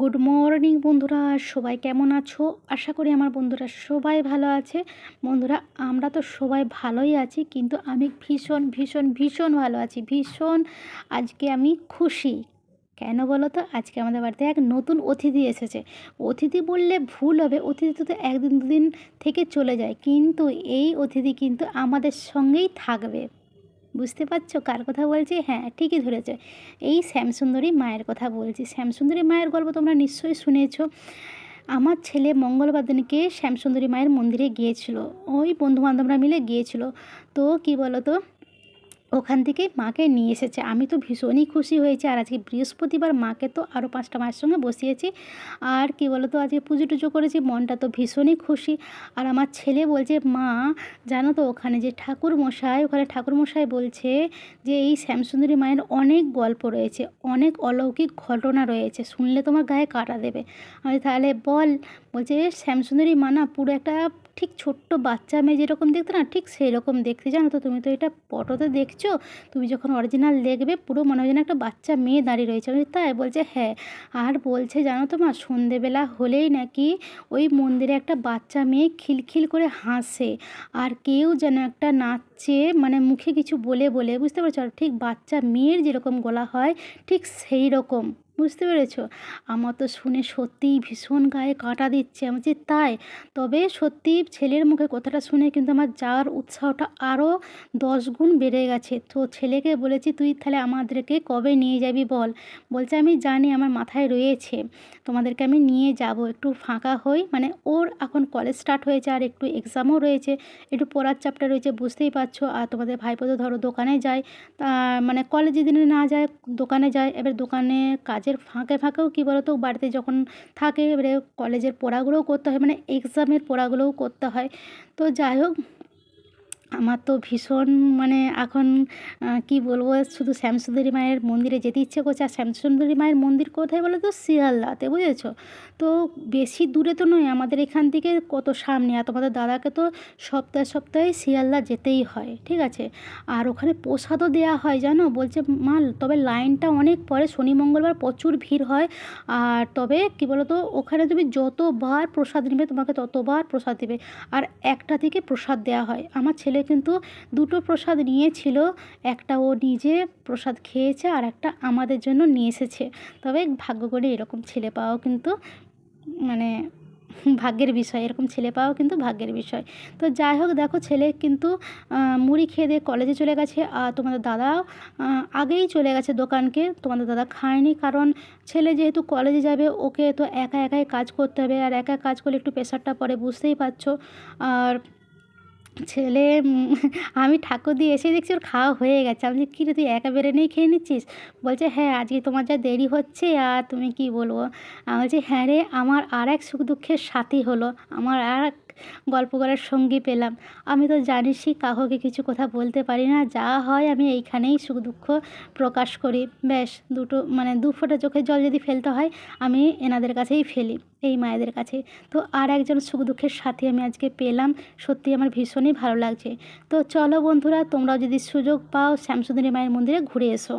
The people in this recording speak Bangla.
গুড মর্নিং বন্ধুরা। সবাই কেমন আছো? আশা করি আমার বন্ধুরা সবাই ভালো আছে। বন্ধুরা, আমরা তো সবাই ভালোই আছি, কিন্তু আমি ভীষণ ভীষণ ভীষণ ভালো আছি। ভীষণ আজকে আমি খুশি। কেন বলো তো? আজকে আমাদের বাড়িতে এক নতুন অতিথি এসেছে। অতিথি বললে ভুল হবে। অতিথি তো একদিন, দুদিন থেকে চলে যায়। কিন্তু এই অতিথি কিন্তু আমাদের সঙ্গেই থাকবে। বুঝতে পারছ? কার কথা বলছি? হ্যাঁ ঠিকই ধরেছ। এই শ্যামসুন্দরী মায়ের কথা বলছি। শ্যামসুন্দরী মায়ের গল্প তোমরা নিশ্চয়ই শুনেছ। আমার ছেলে মঙ্গলবার দিনকে শ্যামসুন্দরী মায়ের মন্দিরে গিয়েছিল। ওই বন্ধুবান্ধবরা মিলে গিয়েছিল। তো কি বলো তো ওখান থেকে মাকে নিয়ে এসেছে। আমি তো ভীষণই খুশি হয়েছি আর আজকে বৃহস্পতিবার মাকে তো আরও পাঁচটা মায়ের সঙ্গে বসিয়েছি। আর কি বলো তো আজকে পুজো টুজো করেছি, মনটা তো ভীষণই খুশি। আর আমার ছেলে বলছে, মা, জানো তো, ওখানে যে ঠাকুর মশাই ওখানে ঠাকুর মশাই বলছে যে, এই শ্যামসুন্দরী মায়ের অনেক গল্প রয়েছে, অনেক অলৌকিক ঘটনা রয়েছে, শুনলে তোমার গায়ে কাটা দেবে। আমি তাহলে বল বলছে শ্যামসুন্দরী মা না, পুরো একটা ঠিক ছোট্ট বাচ্চা মেয়ে যেরকম দেখতে না, ঠিক সেই রকম দেখতে। জানো তো, তুমি তো এটা ফটোতে দেখছ, তুমি যখন অরিজিনাল দেখবে, পুরো মনে হয় যেন একটা বাচ্চা মেয়ে দাঁড়িয়ে রয়েছে। আমি তাই বলছে হ্যাঁ। আর বলছে, জানো তো মা, সন্ধেবেলা হলেই নাকি ওই মন্দিরে একটা বাচ্চা মেয়ে খিলখিল করে হাসে। আর কেউ যেন একটা নাচছে মানে মুখে কিছু বলে বলে, বুঝতে পারছ? ঠিক বাচ্চা মেয়ের যেরকম গলা হয়, ঠিক সেই রকম বুঝতে পেরেছ? আমার তো শুনে সত্যিই ভীষণ গায়ে কাটা দিচ্ছে। আমি যে তাই? তবে সত্যি ছেলের মুখে কথাটা শুনে কিন্তু আমার যাওয়ার উৎসাহটা আরও দশ গুণ বেড়ে গেছে। তো ছেলেকে বলেছি, তুই তাহলে আমাদেরকে কবে নিয়ে যাবি বল? বলছে, আমি জানি, আমার মাথায় রয়েছে। তোমাদেরকে আমি নিয়ে যাব। একটু ফাঁকা হই। মানে ওর এখন কলেজ স্টার্ট হয়েছে আর একটু এক্সামও রয়েছে। একটু পড়ার চাপটা রয়েছে, বুঝতেই পারছ। আর তোমাদের ভাইপো তো ধরো দোকানে যায়। মানে কলেজে দিনে না যায়, দোকানে যায়। এবার দোকানে কাজ কাজের ফাঁকে ফাঁকেও কী বলতো বাড়িতে যখন থাকে এবারে কলেজের পড়াগুলোও করতে হয় মানে এক্সামের পড়াগুলোও করতে হয়। তো যাই হোক আমার তো ভীষণ মানে এখন কি বলব, শুধু শ্যামসুন্দরী মায়ের মন্দিরে যেতে ইচ্ছে করছে, আর শ্যামসুন্দরী মায়ের মন্দির কোথায় বলো তো? শিয়ালদাতে, বুঝেছ? তো বেশি দূরে তো নয়, আমাদের এখান থেকে কত সামনে, আর তোমাদের দাদাকে তো সপ্তাহে সপ্তাহে শিয়ালদা যেতেই হয়, ঠিক আছে? আর ওখানে প্রসাদও দেওয়া হয়, জানো? বলছে, মা, তবে লাইনটা অনেক পরে, শনি, মঙ্গলবার প্রচুর ভিড় হয়। আর তবে কি বলো তো ওখানে তুমি যতবার প্রসাদ নেবে, তোমাকে ততবার প্রসাদ দেবে। আর একটা থেকে প্রসাদ দেওয়া হয়। আমার ছেলে কিন্তু দুটো প্রসাদ নিয়েছিল। একটা ও নিজে প্রসাদ খেয়েছে আর একটা আমাদের জন্য নিয়ে এসেছে। তবে ভাগ্য করে এরকম ছেলে পাওয়াও কিন্তু মানে ভাগ্যের বিষয়, এরকম ছেলে পাওয়াও কিন্তু ভাগ্যের বিষয়। তো যাই হোক, দেখো ছেলে কিন্তু মুড়ি খেয়ে দিয়ে কলেজে চলে গেছে। আর তোমাদের দাদাও আগেই চলে গেছে দোকানকে। তোমাদের দাদা খায়নি কারণ ছেলে যেহেতু কলেজে যাবে, ওকে তো একা একাই কাজ করতে হবে। আর একা কাজ করলে একটু প্রেশারটা পড়ে, বুঝতেই পারছ। আর ছেলে আমি ঠাকুর দিয়ে এসে দেখছি ওর খাওয়া হয়ে গেছে। আমি কী রে তুই একা নিয়ে খেয়ে নিচ্ছিস? বলছে হ্যাঁ আজকে তোমার যা দেরি হচ্ছে, আর তুমি কি বলব? আমি বলছি হ্যাঁ রে, আমার আর এক সুখ দুঃখের সাথী হলো। আমার আর এক গল্প করার সঙ্গী পেলাম। আমি তো জানিসই কাউকে কিছু কথা বলতে পারি না। যা হয় আমি এইখানেই সুখ দুঃখ প্রকাশ করি। ব্যাস দুটো মানে দু ফোঁটা চোখের জল যদি ফেলতে হয়, আমি এনাদের কাছেই ফেলি, এই মায়েদের কাছে। তো আর একজন সুখ দুঃখের সাথে আমি আজকে পেলাম। সত্যি আমার ভীষণই ভালো লাগছে। তো চলো বন্ধুরা, তোমরাও যদি সুযোগ পাও শ্যামসুন্দরী মায়ের মন্দিরে ঘুরে এসো।